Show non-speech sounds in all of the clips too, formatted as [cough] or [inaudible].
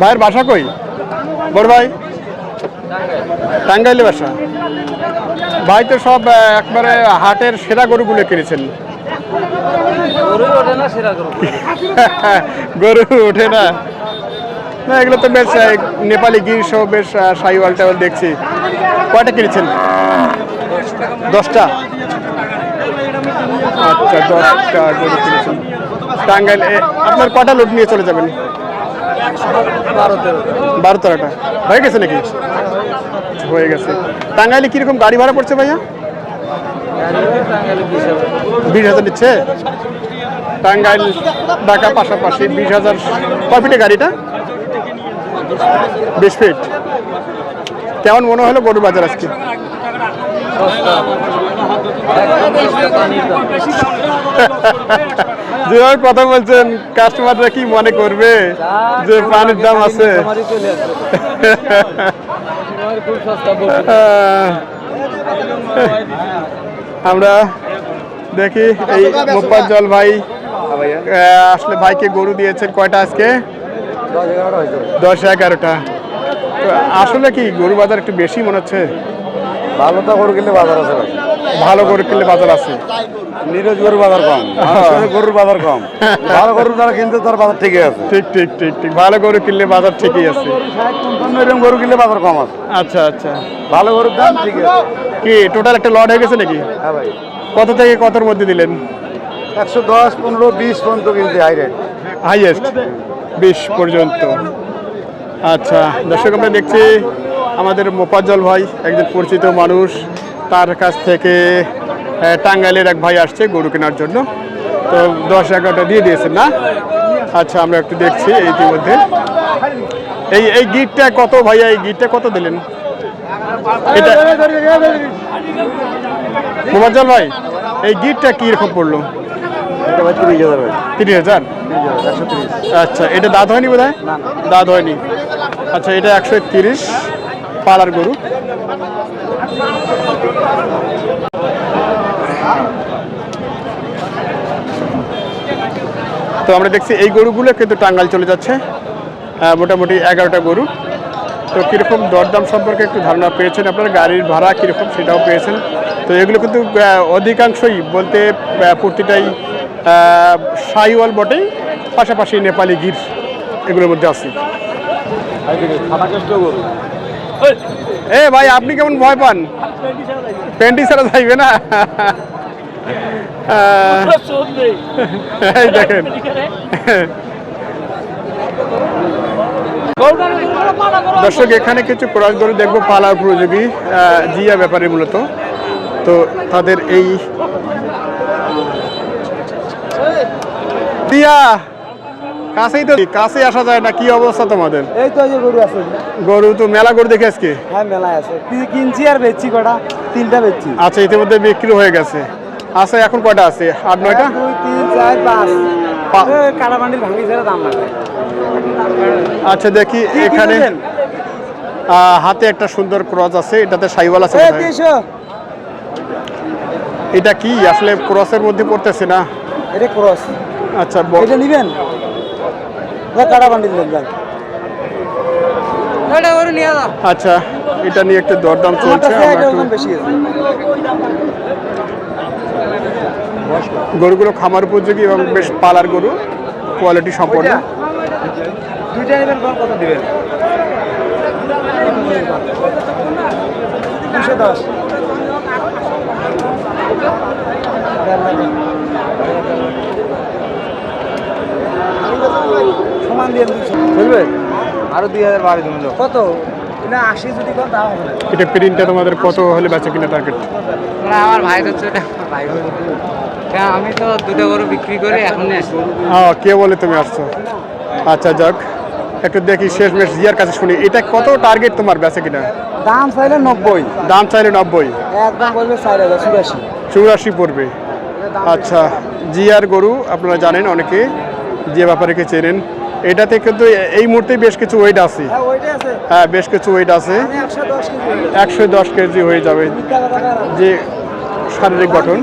ভাইয়ের বাসা কই? বড় ভাই? টাঙ্গাইলে বাসা। ভাই তো সব একবারে হাটের সেরা গরুগুলো কিনেছেন। গরু [laughs] ওঠে না না? এগুলো তো বেশ নেপালি গির সহ বেশ সাইওয়াল টাইওয়াল দেখছি। কয়টা কিনেছেন? দশটা। আচ্ছা দশটা গরু কিনেছেন। টাঙ্গাইল এ, আপনার কটা লোড নিয়ে চলে যাবেন? বারো তেরোটা। হয়ে গেছে নাকি? হয়ে গেছে। টাঙ্গাইলে কীরকম গাড়ি ভাড়া পড়ছে ভাইয়া? বিশ হাজার নিচ্ছে? টাঙ্গাইল ঢাকা পাশাপাশি বিশ হাজার। কয় ফিটে গাড়িটা? বিশ ফিট কেমন মনে হলো গরুর বাজার আজকে [laughs] যেভাবে কথা বলছেন কাস্টমাররা কি মনে করবে যে পানির দাম আছে? আমার দেখি এই মোপাজ্জল ভাই আসলে ভাইকে গরু দিয়েছেন কয়টা আজকে? দশ এগারোটা। আসলে কি গরু বাজার একটু বেশি মনে হচ্ছে? ভালো তো গরু কিনলে বাজার আছে ভালো গরু কিনলে বাজার আছে। নিরজ গরুর বাজার কম। গরুর বাজার কম। ভালো গরু যারা কিনতে তার বাজার ঠিকই আছে। ঠিক ঠিক ঠিক ঠিক। ভালো গরু কিনলে বাজার ঠিকই আছে। এরকম গরু কিনলে বাজার কম আছে। আচ্ছা আচ্ছা। ভালো গরুর দাম ঠিক আছে। কি টোটাল একটা লট হয়ে গেছে নাকি? হ্যাঁ ভাই। কত থেকে কতর মধ্যে দিলেন? একশো দশ পনেরো বিশ পর্যন্ত কিনতে হাই রেট হাইয়েস্ট বিশ পর্যন্ত। আচ্ছা দর্শক আমরা দেখছি আমাদের মোপাজ্জল ভাই একজন পরিচিত মানুষ। তার কাছ থেকে টাঙ্গাইলের এক ভাই আসছে গরু কেনার জন্য। তো দশ এগারোটা দিয়ে দিয়েছেন না? আচ্ছা আমরা একটু দেখছি ইতিমধ্যে। এই এই গিটটা কত ভাইয়া? এই গিটটা কত দিলেন? এটা মোবাজ্জল ভাই এই গিটটা কি রকম পড়ল তিরিশ হাজার আচ্ছা এটা দাঁত হয়নি বোধ হয় দাঁত হয়নি। আচ্ছা এটা একশো তিরিশ পালার গরু। তো আমরা দেখছি এই গরুগুলো কিন্তু টাঙ্গাল চলে যাচ্ছে মোটামুটি এগারোটা গরু। তো কীরকম দরদাম সম্পর্কে একটু ধারণা পেয়েছেন আপনারা? গাড়ির ভাড়া কীরকম সেটাও পেয়েছেন। তো এগুলো কিন্তু অধিকাংশই বলতে প্রতিটাই সাইওয়াল বটেই, পাশাপাশি নেপালি গির এগুলোর মধ্যে আছে। এ ভাই, আপনি কেমন ভয় পান? প্যান্টি ছাড়া যাইবে না? দেখেন। দর্শক, এখানে কিছু ক্রস গরু দেখব, পালার উপযোগী জিয়া ব্যাপারে মূলত। তো তাদের এই দিয়া কাছেই তো কাছে আসা যায় না কি অবস্থা তোমাদের? এই তো যে গরু আছে। গরু তো মেলা গরু দেখে আজকে? হ্যাঁ মেলায় আছে। কি- কিনছি আর বেচছি কটা? তিনটা বেচছি। আচ্ছা ইতিমধ্যে বিক্রি হয়ে গেছে। আচ্ছা এখন কয়টা আছে? আট নয়টা? দুই তিন চার পাঁচ। পা- এ, কাটা বান্ডিল ভাঙি ছেড়ে দাম লাগে। আচ্ছা দেখি এখানে হাতে একটা সুন্দর ক্রস আছে এটাতে সাইওয়াল আছে এটা কি? আসলে ক্রসের মধ্যে পড়তেছে না? এটা ক্রস। আচ্ছা এটা নিবেন? কাটা বান্ডিল দেন যান আচ্ছা এটা নিয়ে একটু দরদাম চলছে গরুগুলো খামার উপযোগী এবং বেশ পালার গরু কোয়ালিটি সম্পন্ন। দুইটা নেবেন কত দিবেন? দুশো দশ। সমান দিয়ে দুশো বুঝবে? আরও দুই হাজার বাড়ি কত? না আশি যদি কোন তাও হবে এটা প্রিন্টটা তোমাদের কত হলে বেচা কিনা টার্গেট না আমার ভাই হচ্ছে ওটা ভাই আমি তো দুটো গরু বিক্রি করে এখনই আসি। হ্যাঁ কে বলে তুমি আসছো? আচ্ছা যাক। একটু দেখি শেষ মেশ জিয়ার কাছে শুনি। এটা কত টার্গেট তোমার বেচা কিনা? দাম চাইলে নব্বই। দাম চাইলে নব্বই। একদম বলবে চার হাজার চুরাশি। চৌরাশি পড়বে। আচ্ছা জিয়ার গরু আপনারা জানেন অনেকে। জিয়া ব্যাপারীকে চেনেন এটাতে কিন্তু এই মুহূর্তে বেশ কিছু ওয়েট আছে। হ্যাঁ আছে। হ্যাঁ বেশ কিছু ওয়েট আছে। একশো দশ কেজি একশো দশ কেজি হয়ে যাবে? যে শারীরিক গঠন।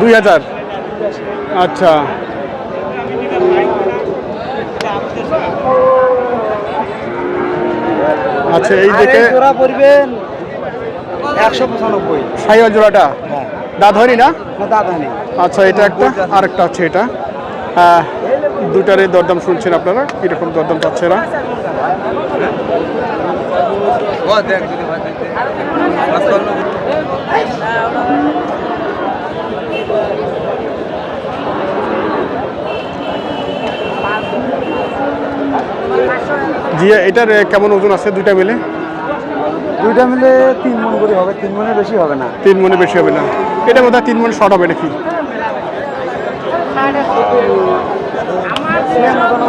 দুই হাজার আচ্ছা। আচ্ছা এই দিকে জোড়া পড়বেন একশো পঁচানব্বই। সাইওয়াল জোড়াটা? হ্যাঁ। দাঁত হয়নি না? আচ্ছা এটা একটা আরেকটা আছে এটা। দুটারই দরদাম শুনছেন আপনারা? কীরকম দরদাম পাচ্ছে এরা? জি এটার কেমন ওজন আছে দুইটা মিলে? দুইটা মিলে তিন মন করে হবে তিন মনের বেশি হবে না। তিন মনে বেশি হবে না। এটা বোধহয় তিন মন শর্ট হবে নাকি?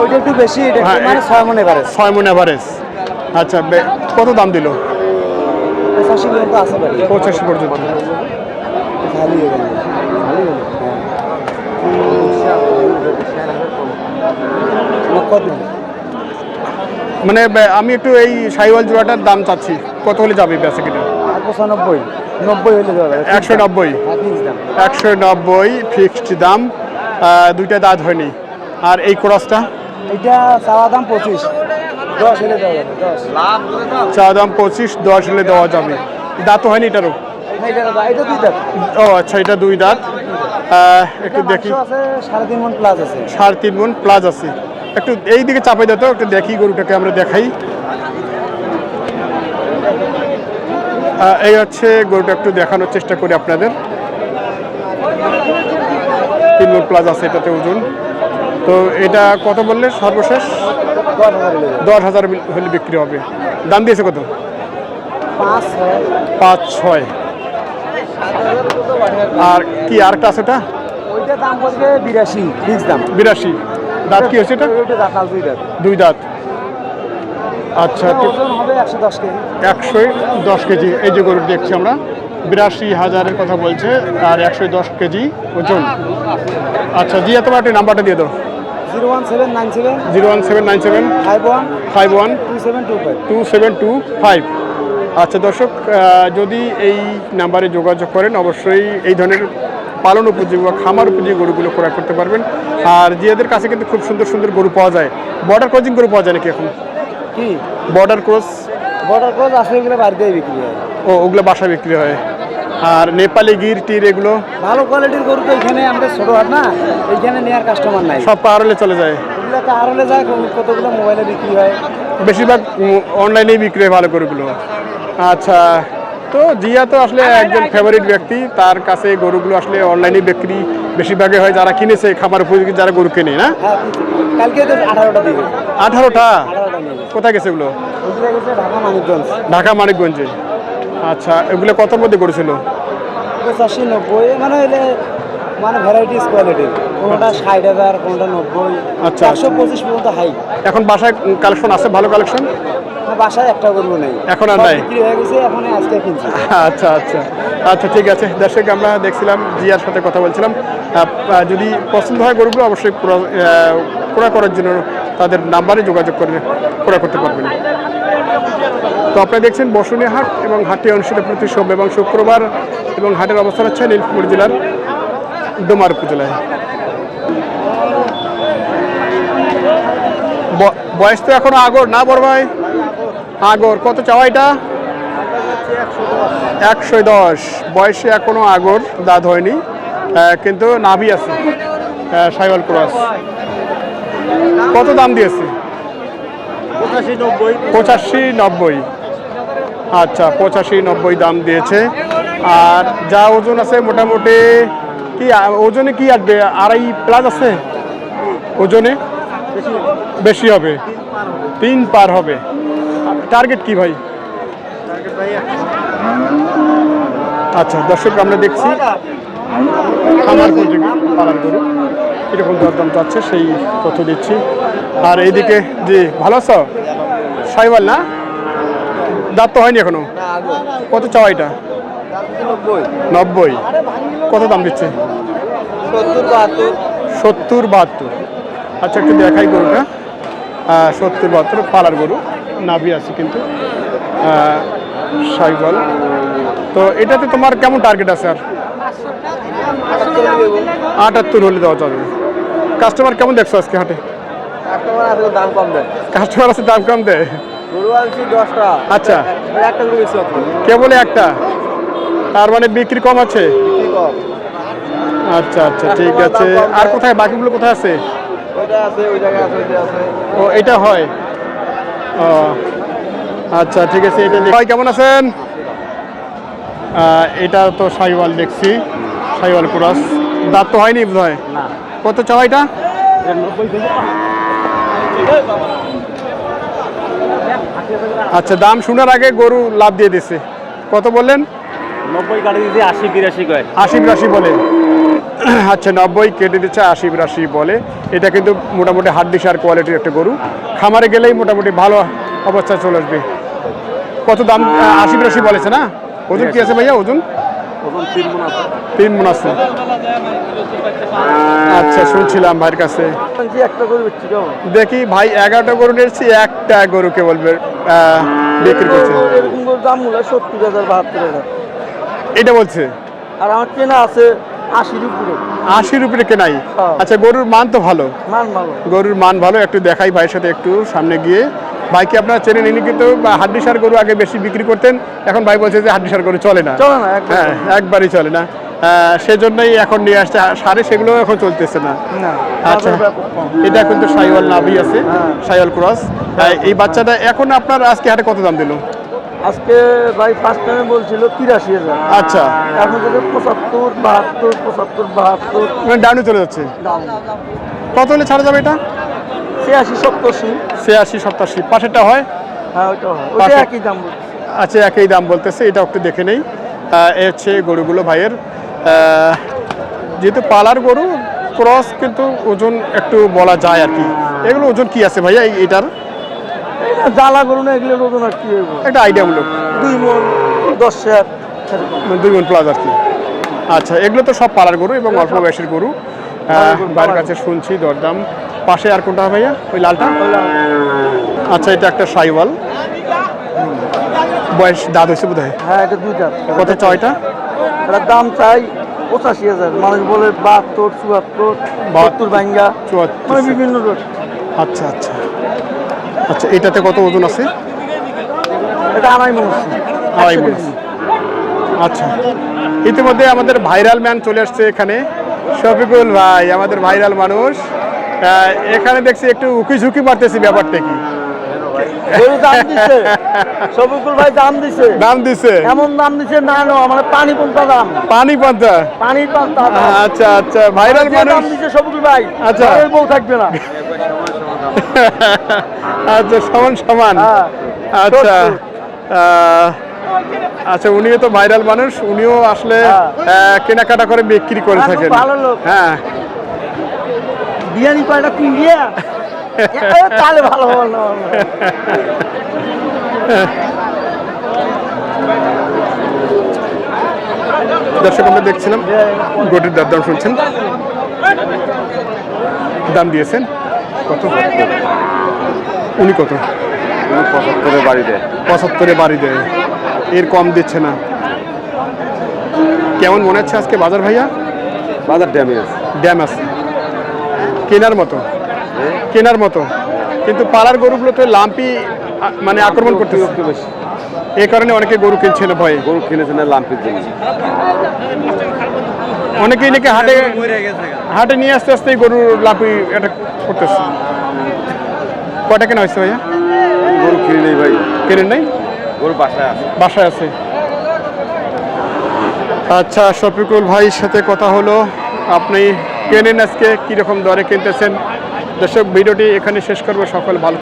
ওইটা একটু বেশি এটা হ্যাঁ, মানে এ- ছয় মনে পারে ছয় মন অ্যাভারেজ আচ্ছা কত দাম দিল? পঁচাশি পর্যন্ত আছে পঁচাশি পর্যন্ত। খালি হয়ে মানে আমি একটু এই সাইওয়াল জোড়াটার দাম চাচ্ছি। কত হলে যাবে বেচা কিনা পঁচানব্বই। নব্বই হলে যাবে। একশো নব্বই। হ্যাঁ একশো নব্বই ফিক্সড দাম। দুইটা দাঁত হয়নি। আর এই ক্রসটা এটা চাওয়া দাম পঁচিশ। দশ হলে দেওয়া যাবে দশ। চা দাম পঁচিশ দশ হলে দেওয়া যাবে। দাঁত হয়নি এটারও? ও আচ্ছা এটা দুই দাঁত। একটু দেখি। সাড়ে তিন প্লাস আছে। সাড়ে তিন মন প্লাস আছে। একটু এই দিকে চাপাই দিত একটু দেখি গরুটাকে আমরা দেখাই। এই হচ্ছে গরুটা একটু দেখানোর চেষ্টা করি আপনাদের। তিন মন প্লাস আছে এটাতে ওজন। তো এটা কত বললে সর্বশেষ? দশ হাজার হলে বিক্রি হবে। দাম দিয়েছে কত? পাঁচ ছয়। আর কি আরেকটা আছে ওটা? দাম পড়বে বিরাশি ফিক্স দাম। বিরাশি। দাঁত কি হচ্ছে এটা? দুই দাঁত। আচ্ছা একশো দশ কেজি। একশো দশ কেজি। এই যে গরু দেখছি আমরা বিরাশি হাজারের কথা বলছে আর একশো দশ কেজি ওজন। আচ্ছা জি তোমার একটু নাম্বারটা দিয়ে দাও। Zero one seven nine seven zero one seven nine seven five one five one two seven two five. Two seven two five. আচ্ছা দর্শক যদি এই নাম্বারে যোগাযোগ করেন অবশ্যই এই ধরনের পালন উপযোগী বা খামার উপযোগী গরুগুলো ক্রয় করতে পারবেন। আর জিয়াদের কাছে কিন্তু খুব সুন্দর সুন্দর গরু পাওয়া যায়। বর্ডার ক্রসিং গরু পাওয়া যায় নাকি এখন? কি? বর্ডার ক্রস বর্ডার ক্রস আসলে এগুলো বাড়িতেই বিক্রি হয়। ও ওগুলো বাসায় বিক্রি হয়। আর নেপালি গির টির এগুলো? ভালো কোয়ালিটির গরু তো এখানে আমাদের ছোটো হাট না এইখানে নেওয়ার কাস্টমার নাই। সব পাহাড়লে চলে যায়। এগুলো কারণে যায় কতগুলো মোবাইলে বিক্রি হয়। বেশিরভাগ অনলাইনেই বিক্রি হয় ভালো গরুগুলো। আচ্ছা তো জিয়া তো আসলে একজন ফেভারিট ব্যক্তি তার কাছে গরুগুলো আসলে অনলাইনে বিক্রি বেশিরভাগই হয় যারা কিনেছে খাবার উপযোগী যারা গরু কেনে না? হ্যাঁ কালকে আঠারোটা কোথায় গেছে ওগুলো ঢাকা মানিকগঞ্জ। ঢাকা মানিকগঞ্জে। আচ্ছা এগুলো কত মধ্যে করেছিল? পঁচাশি নব্বই মানে মানে ভ্যারাইটিস কোয়ালিটির কোনোটা ষাট হাজার কোনোটা নব্বই। আচ্ছা। একশো পঁচিশ পর্যন্ত হাই এখন বাসায় কালেকশন আছে ভালো কালেকশন বাসায় একটা গরু নেই। এখন আর নাই? বিক্রি হয়ে গেছে এখন আজকে কিনছি। আচ্ছা আচ্ছা। আচ্ছা ঠিক আছে। দর্শক আমরা দেখছিলাম জিয়ার সাথে কথা বলছিলাম। যদি পছন্দ হয় গরুগুলো অবশ্যই ক্রয় করার জন্য তাদের নাম্বারে যোগাযোগ করে ক্রয় করতে পারবেন। তো আপনারা দেখছেন বসুনি হাট এবং হাটটি অনুষ্ঠিত প্রতি সোম এবং শুক্রবার এবং হাটের অবস্থান হচ্ছে নীলপুর জেলার ডোমার উপজেলায়। বয়স তো এখনও আগর না বড় ভাই? আগর কত চাওয়া এটা? একশো দশ। বয়সে এখনও আগর দাঁত হয়নি। কিন্তু নাভি আছে সাইওয়াল ক্রস। কত দাম দিয়েছে? পঁচাশি নব্বই। পঁচাশি নব্বই। আচ্ছা পঁচাশি, নব্বই দাম দিয়েছে। আর যা ওজন আছে মোটামুটি কি, ওজনে কি আসবে? আড়াই প্লাস আছে? ওজনে? বেশি হবে। তিন পার হবে। টার্গেট কি ভাই? আচ্ছা দর্শক, আমরা দেখছি। উপযোগী পালন কীরকম দরদাম চাচ্ছে? সেই তথ্য দিচ্ছি। আর এইদিকে, জি, ভালো আছো? সাইবাল না? দাঁত তো হয়নি এখনও? কত চাওয়া এটা? নব্বই। কত দাম দিচ্ছে? সত্তর বাহাত্তর। আচ্ছা একটু দেখাই গরুটা। সত্তর বাহাত্তর পালার গরু। নাভি আছে কিন্তু। সাইবল। তো এটাতে তোমার কেমন টার্গেট আছে আর? আটাত্তর হলে দেওয়া যাবে। কাস্টমার কেমন দেখছ আজকে হাটে? কাস্টমার আছে দাম কম দেয়। কাস্টমার আছে দাম কম দেয়। গরু আনছি দশটা। আচ্ছা। একটা গরু বেশি কেবল একটা? তার মানে বিক্রি কম আছে? আচ্ছা আচ্ছা ঠিক আছে। আর কোথায়? বাকিগুলো কোথায় আছে? ও এটা হয়? ও আচ্ছা ঠিক আছে এটা ভাই কেমন আছেন? এটা তো সাইওয়াল দেখছি সাইওয়াল কুরাস। দাঁত তো হয়নি বোধ হয় কত চাওয়া এটা? আচ্ছা দাম শোনার আগে গরু লাভ দিয়ে দিছে। কত বললেন? নব্বই কাটে দিয়েছি আশি বিরাশি কয়। আশি বিরাশি বলে। আচ্ছা নব্বই কেটে দিচ্ছে আশি বিরাশি বলে। এটা কিন্তু মোটামুটি হাড্ডি সার কোয়ালিটির একটা গরু। খামারে গেলেই মোটামুটি ভালো অবস্থায় চলে আসবে। কত দাম আশি বিরাশি বলেছে না? ওজন কি আছে ভাইয়া ওজন? ওজন তিন মন আছে। তিন মন আছে। আচ্ছা শুনছিলাম ভাইয়ের কাছে। গরু দেখি ভাই এগারোটা গরু নিয়েছি একটা গরুকে বলবে বিক্রি করছে। দাম মূল্য সত্তর হাজার বাহাত্তর হাজার। এটা বলছে? আর আমার কেনা আছে আশির উপরে। আশির উপরে কেনাই? হ্যাঁ। আচ্ছা গরুর মান তো ভালো। মান ভালো। গরুর মান ভালো একটু দেখাই ভাইয়ের সাথে একটু সামনে গিয়ে। ভাইকে আপনারা চেনেন ইনি কিন্তু হাড্ডি সার গরু আগে বেশি বিক্রি করতেন এখন ভাই বলছে যে হাড্ডি সার গরু চলে না। চলে না হ্যাঁ একবারই চলে না। সেজন্যই এখন নিয়ে আসছে সারে সেগুলো এখন চলতেছে না। আচ্ছা। এটা কিন্তু সাইওয়াল নাভি আছে হ্যাঁ। সাইওয়াল ক্রস। এই বাচ্চাটা এখন আপনার আজকে হাটে কত দাম দিল? আজকে ভাই ফার্স্ট টাইমে বলছিল তিরাশি হাজার। আচ্ছা। এখন থেকে পঁচাত্তর বাহাত্তর পঁচাত্তর বাহাত্তর। মানে ডাউনে চলে যাচ্ছে। কত হলে ছাড়া যাবে এটা? ছিয়াশি সপ্তাশি। ছিয়াশি সপ্তাশি। পাশেরটা হয়? হ্যাঁ হয়। একই দাম আচ্ছা একই দাম বলতেছে এটা একটু দেখে নেই। এ হচ্ছে গরুগুলো ভাইয়ের। যেহেতু পালার গরু ক্রস কিন্তু ওজন একটু বলা যায় আর কি। এগুলো ওজন কি আছে ভাইয়া এটার? এটা গরু না এগুলোর ওজন আর কি একটা আইডিয়ামূলক দুই মন দশ হাজার মানে দুই গুণ প্লাস আর কি। আচ্ছা এগুলো তো সব পালার গরু এবং অল্প বয়সের গরু। ভাইয়ের কাছে শুনছি দরদাম। পাশে আর কোনটা ভাইয়া? ওই লালটা? আচ্ছা এটা একটা সাইওয়াল। বয়স দাঁত হয়েছে বোধ হয় হ্যাঁ এটা দুইটা কত ছয়টা? এটার দাম চাই পঁচাশি হাজার। মানুষ বলে বাহাত্তর চুয়াত্তর বাহাত্তর মানে চুয়াত্তর। বিভিন্ন রোড। আচ্ছা আচ্ছা। আচ্ছা এটাতে কত ওজন আছে? এটা আড়াই মন। আড়াই। আছে। আচ্ছা। ইতিমধ্যে আমাদের ভাইরাল ম্যান চলে আসছে এখানে। শফিকুল ভাই আমাদের ভাইরাল মানুষ। এখানে দেখছি একটু উকি ঝুঁকি মারতেছি ব্যাপারটা কি? গরু দাম দিছে। সবুকুল ভাই দাম দিছে। দাম দিছে। এমন দাম দিছে না নো আমার পানি পন্থা দাম। পানি পান্তা পানির পান্থা আচ্ছা আচ্ছা ভাইরাল মানুষ দাম দিছে সবুকুল ভাই আচ্ছা। বউ থাকবে না। [laughs] আচ্ছা সমান সমান। হ্যাঁ। আচ্ছা আহ, আচ্ছা উনিও তো ভাইরাল মানুষ উনিও আসলে হ্যাঁ। কেনাকাটা করে বিক্রি করে থাকেন। হ্যাঁ। বিরিয়ানি কয়টা দিয়ে? তাহলে ভালো না। দর্শক আমরা দেখছিলাম গোটির দরদাম শুনছেন। দাম দিয়েছেন। কত? উনি কত? পঁচাত্তরের বাড়িতে পঁচাত্তরে বাড়ি দেয়। এর কম দিচ্ছে না। কেমন মনে হচ্ছে আজকে বাজার ভাইয়া? বাজার ড্যামেজ। ড্যাম আছে। কেনার মতো। কেনার মতো। কিন্তু পাড়ার গরুগুলো তো লাম্পি মানে আক্রমণ করতে বেশি। এই কারণে অনেকে গরু কিনছে না ভয়ে। গরু কিনেছে না লাম্পির জন্য। অনেকেই নাকি হাটে হাটে নিয়ে আসতে আসতেই গরু লাম্পি এটা করতেছে। কটা কেনা হয়েছে ভাইয়া? গরু কিনে নেই ভাই। কেনেন নেই? গরু বাসায় আছে। বাসায় আছে। আচ্ছা শফিকুল ভাইয়ের সাথে কথা হলো। আপনি কেনেন আজকে? কীরকম দরে কিনতেছেন? দর্শক ভিডিওটি এখানে শেষ করব। সকল ভালো